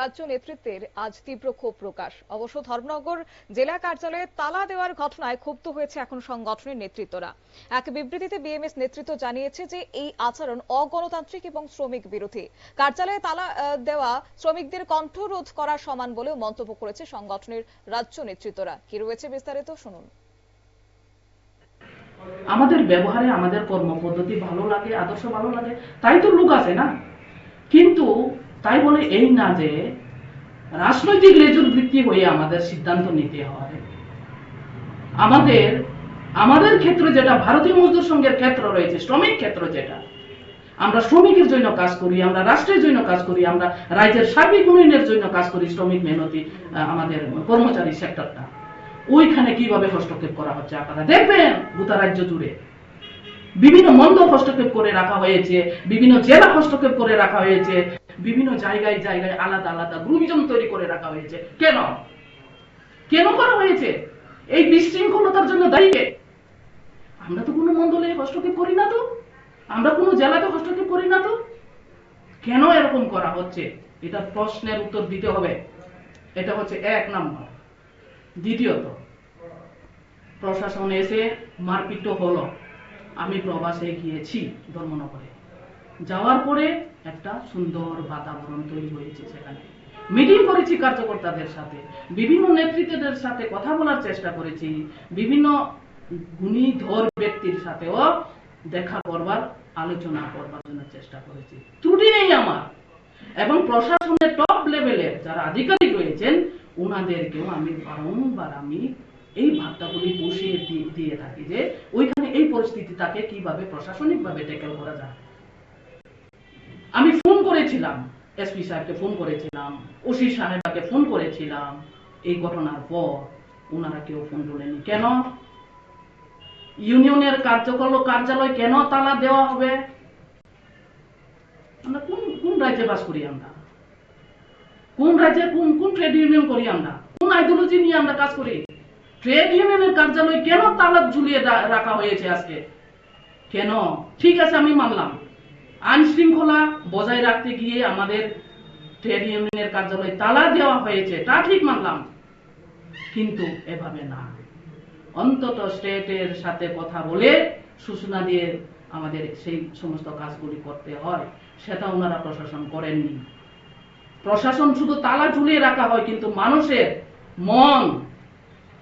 রাজ্য নেতৃত্বের আজ তীব্র ক্ষোভ প্রকাশ। অবশ্য ধর্মনগর জেলা কার্যালয়ে তালা দেওয়ার ঘটনায় ক্ষুব্ধ হয়েছে এখন সংগঠনের নেতৃত্বরা। এক বিবৃতিতে বিএমএস নেতৃত্ব জানিয়েছে যে, এই আচরণ অগণতান্ত্রিক এবং শ্রমিক বিরোধী। কার্যালয়ে তালা দেওয়া শ্রমিকদের কণ্ঠরোধ করা সমান বলেও মন্তব্য করেছে সংগঠনের রাজ্য নেতৃত্বরা। কি রয়েছে বিস্তারিত শুনুন। আমাদের ব্যবহারে আমাদের কর্মপদ্ধতি ভালো লাগে, আদর্শ ভালো লাগে, তাই তো লোক আছে না? কিন্তু তাই বলে এই না যে রাজনৈতিক লেজুর ভিত্তি হয়ে আমাদের সিদ্ধান্ত নিতে হয়। আমাদের আমাদের ক্ষেত্রে যেটা, ভারতীয় মজদুর সংঘের ক্ষেত্র রয়েছে, শ্রমিক ক্ষেত্র যেটা। আমরা শ্রমিকের জন্য কাজ করি, আমরা রাষ্ট্রের জন্য কাজ করি, আমরা রাজ্যের সার্বিক উন্নয়নের জন্য কাজ করি শ্রমিক মেহনতি আমাদের কর্মচারী সেক্টরটা। ওইখানে কীভাবে হস্তক্ষেপ করা হচ্ছে আপনারা দেখবেন গোটা রাজ্য জুড়ে। বিভিন্ন মন্দ হস্তক্ষেপ করে রাখা হয়েছে, বিভিন্ন জেলা হস্তক্ষেপ করে রাখা হয়েছে, বিভিন্ন জায়গায় জায়গায় আলাদা আলাদা গ্রুপিজম তৈরি করে রাখা হয়েছে। কেন? কেন করা হয়েছে? এই বিশৃঙ্খলতার জন্য দায়ী কে? আমরা তো কোনো মন্ডলে হস্তক্ষেপ করি না তো। আমরা কোনো জেলাতে হস্তক্ষেপ করি না তো। কেন এরকম করা হচ্ছে? এটা প্রশ্নের উত্তর দিতে হবে। এটা হচ্ছে এক নাম্বার। দ্বিতীয়ত, প্রশাসন এসে মারপিট হলো। আমি প্রবাসে গিয়েছি ধর্মনগরে। যাওয়ার পরে একটা সুন্দর বাতাবরণ তৈরি হয়েছে সেখানে। মিটিং করেছি কার্যকর্তাদের সাথে, বিভিন্ন নেতৃত্বদের সাথে কথা বলার চেষ্টা করেছি, বিভিন্ন গুণী ধর ব্যক্তির সাথেও দেখা করবার, আলোচনা করবার জন্য চেষ্টা করেছি। ত্রুটি নেই আমার। এবং প্রশাসনের টপ লেভেলের যারা আধিকারিক রয়েছেন ওনাদেরকেও আমি বারংবার আমি এই বার্তাগুলি বসিয়ে দিয়ে থাকি যে ওইখানে এই পরিস্থিতিটাকে কীভাবে প্রশাসনিকভাবে ট্যাকেল করা যায়? আমি ফোন করেছিলাম এসপি সাহেবকে ফোন করেছিলাম ওসি সাহেবকে ফোন করেছিলাম। এই ঘটনার পর ওনারা কেউ ফোন তোলেনি। কেন? ইউনিয়নের কার্যকর কার্যালয় কেন তালা দেওয়া হবে? আমরা কোন কোন রাজ্যে বাস করি আমরা? কোন রাজ্যে কোন কোন ট্রেড ইউনিয়ন করি আমরা? কোন আইডিওলজি নিয়ে আমরা কাজ করি? ট্রেড ইউনিয়নের কার্যালয় কেন তালা ঝুলিয়ে রাখা হয়েছে আজকে? কেন? ঠিক আছে, আমি মানলাম। আইন শৃঙ্খলা বজায় রাখতে গিয়ে আমাদের ট্রেড ইউনিয়নের কার্যালয় তালা দেওয়া হয়েছে, তা ঠিক মানলাম। কিন্তু এভাবে না। অন্তত স্টেটের সাথে কথা বলে সূচনা দিয়ে আমাদের সেই সমস্ত কাজগুলি করতে হয়, সেটা ওনারা প্রশাসন করেননি। প্রশাসন শুধু তালা ঝুলিয়ে রাখা হয়, কিন্তু মানুষের মন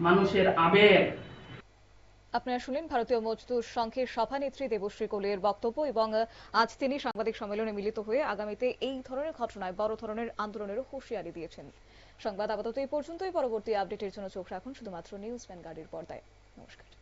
মানুষের আবেগ। আপনারা শুনলেন ভারতীয় মজদুর সংঘের সভানেত্রী দেবশ্রী কোলের বক্তব্য এবং আজ তিনি সাংবাদিক সম্মেলনে মিলিত হয়ে আগামীতে এই ধরনের ঘটনায় বড় ধরনের আন্দোলনের হুঁশিয়ারি দিয়েছেন। সংবাদ আপাতত এই পর্যন্তই। পরবর্তী আপডেটের জন্য চোখ রাখুন শুধুমাত্র নিউজ ভ্যানগার্ডের পর্দায়। নমস্কার।